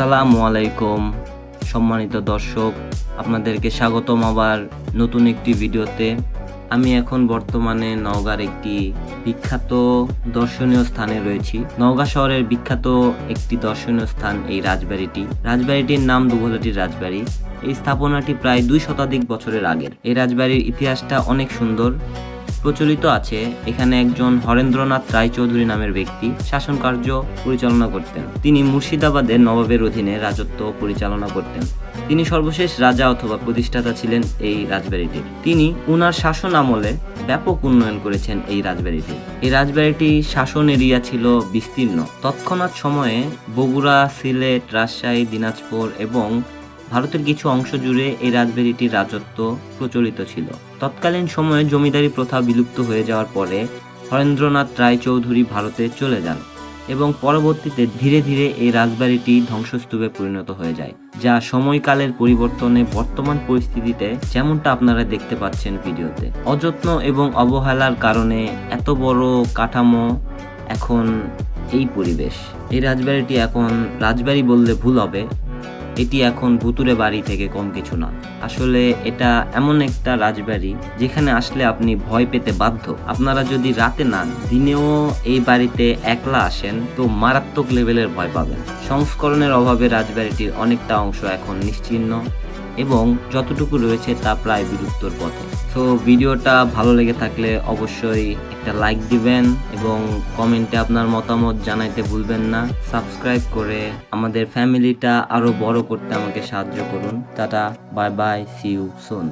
আসসালামু আলাইকুম। সম্মানিত দর্শক, আপনাদেরকে স্বাগতম আবার নতুন একটি ভিডিওতে। আমি এখন বর্তমানে নওগাঁর একটি বিখ্যাত দর্শনীয় স্থানে রয়েছি। নওগাঁ শহরের বিখ্যাত একটি দর্শনীয় স্থান এই রাজবাড়িটি। রাজবাড়িটির নাম দুভলাটির রাজবাড়ি। এই স্থাপনাটি প্রায় দুই শতাধিক বছরের আগের। এই রাজবাড়ির ইতিহাসটা অনেক সুন্দর। প্রচলিত আছে। এখানে একজন হরেন্দ্রনাথ রায়চৌধুরী নামের ব্যক্তি শাসন কার্য পরিচালনা করতেন। তিনি মুর্শিদাবাদের নবাবের অধীনে রাজত্ব পরিচালনা করতেন। তিনি সর্বশেষ রাজা অথবা প্রতিষ্ঠাতা ছিলেন এই রাজবাড়িটির তিনি উনার শাসন আমলে ব্যাপক উন্নয়ন করেছেন এই রাজবাড়িটি। এই রাজবাড়িটি শাসন এরিয়া ছিল বিস্তীর্ণ। তৎক্ষণাৎ সময়ে বগুড়া, সিলেট, রাজশাহী, দিনাজপুর এবং ভারতের কিছু অংশ জুড়ে এই রাজবাড়িটির রাজত্ব প্রচলিত ছিল। তৎকালীন সময়ে জমিদারি প্রথা বিলুপ্ত হয়ে যাওয়ার পরে হরেন্দ্রনাথ রায়চৌধুরী ভারতে চলে যান এবং পরবর্তীতে ধীরে ধীরে এই রাজবাড়িটি ধ্বংসস্তূপে পরিণত হয়ে যায়, যা সময়কালের পরিবর্তনে বর্তমান পরিস্থিতিতে যেমনটা আপনারা দেখতে পাচ্ছেন ভিডিওতে। অযত্ন এবং অবহেলার কারণে এত বড় কাঠামো এখন এই পরিবেশ। এই রাজবাড়িটি এখন রাজবাড়ি বললে ভুল হবে। এটি এখন ভুতুরে বাড়ি থেকে কম কিছু না। আসলে এটা এমন একটা রাজবাড়ি যেখানে আসলে আপনি ভয় পেতে বাধ্য। আপনারা যদি রাতে না, দিনেও এই বাড়িতে একলা আসেন, তো মারাত্মক লেভেলের ভয় পাবেন। সংস্করণের অভাবে রাজবাড়িটির অনেকটা অংশ এখন নিশ্চিহ্ন। এবং যতটুকু রয়েছে তা প্রায় বিলুপ্তর পথে। তো ভিডিওটা ভালো লেগে থাকলে অবশ্যই একটা লাইক দিবেন এবং কমেন্টে আপনার মতামত জানাইতে ভুলবেন না। সাবস্ক্রাইব করে আমাদের ফ্যামিলিটা আরও বড় করতে আমাকে সাহায্য করুন। Tata bye bye see you soon